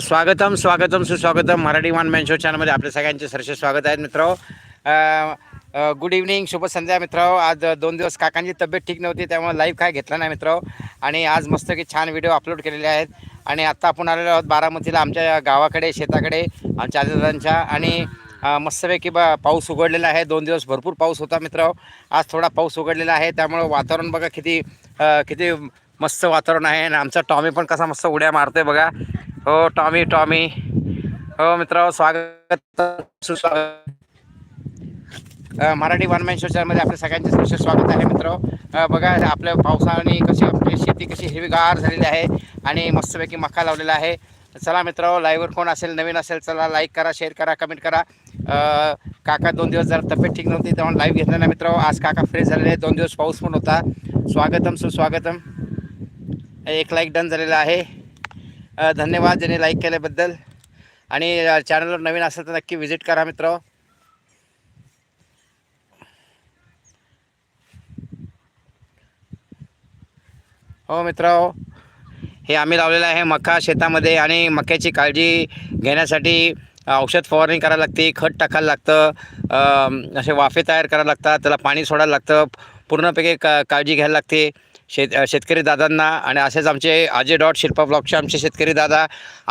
स्वागतम स्वागतम सुस्वागतम मराठी वन मॅन शो चॅनलमध्ये आपल्या सगळ्यांचे सरसे स्वागत आहे मित्र गुड इव्हनिंग शुभ संध्या मित्र आज दोन दिवस काकांची तब्येत ठीक नव्हती त्यामुळे लाईव्ह काय घेतला नाही मित्र आणि आज मस्त की छान व्हिडिओ अपलोड केलेले आहेत. आणि आत्ता आपण आलेलो आहोत बारामतीला आमच्या गावाकडे शेताकडे आमच्या आजोबांच्या आणि मस्तपैकी ब पाऊस उघडलेला आहे. दोन दिवस भरपूर पाऊस होता मित्र. आज थोडा पाऊस उघडलेला आहे. त्यामुळं वातावरण बघा किती किती मस्त वातावरण आहे. आणि आमचा टॉमी पण कसा मस्त उड्या मारतोय बघा. हो टॉमी टॉमी. हो मित्र स्वागत. सुस्वागत. मराठी वन मॅन शो चॅनलमध्ये आपल्या सगळ्यांचे विशेष स्वागत आहे मित्र. बघा आपल्या पावसाने कशी आपली शेती कशी हिरवीगार झालेली आहे आणि मस्तपैकी मका लावलेला आहे. चला मित्र लाईव्हवर कोण असेल नवीन असेल चला लाईक करा शेअर करा कमेंट करा. काका दोन दिवस जरा तब्येत ठीक नव्हती तेव्हा लाईव्ह घेतला ना मित्र. आज काका फ्रेश झालेले दोन दिवस पाऊस पण होता. स्वागतम सुस्वागतम एक लाईक डन झालेला आहे. धन्यवाद ज्यांनी लाईक केल्याबद्दल. आणि चॅनलवर नवीन असेल तर नक्की व्हिजिट करा मित्र. हो मित्र हो. हे. आम्ही लावलेलं आहे मका शेतामध्ये आणि मक्याची काळजी घेण्यासाठी औषध फवारणी करायला लागते खत टाकायला लागतं असे वाफे तयार करायला लागतात त्याला पाणी सोडायला लागतं पूर्णपैकी का काळजी घ्यायला लागते. शेत शेतकरी दादांना आणि असेच आमचे आजे डॉट शिल्पा ब्लॉकचे आमचे शेतकरी दादा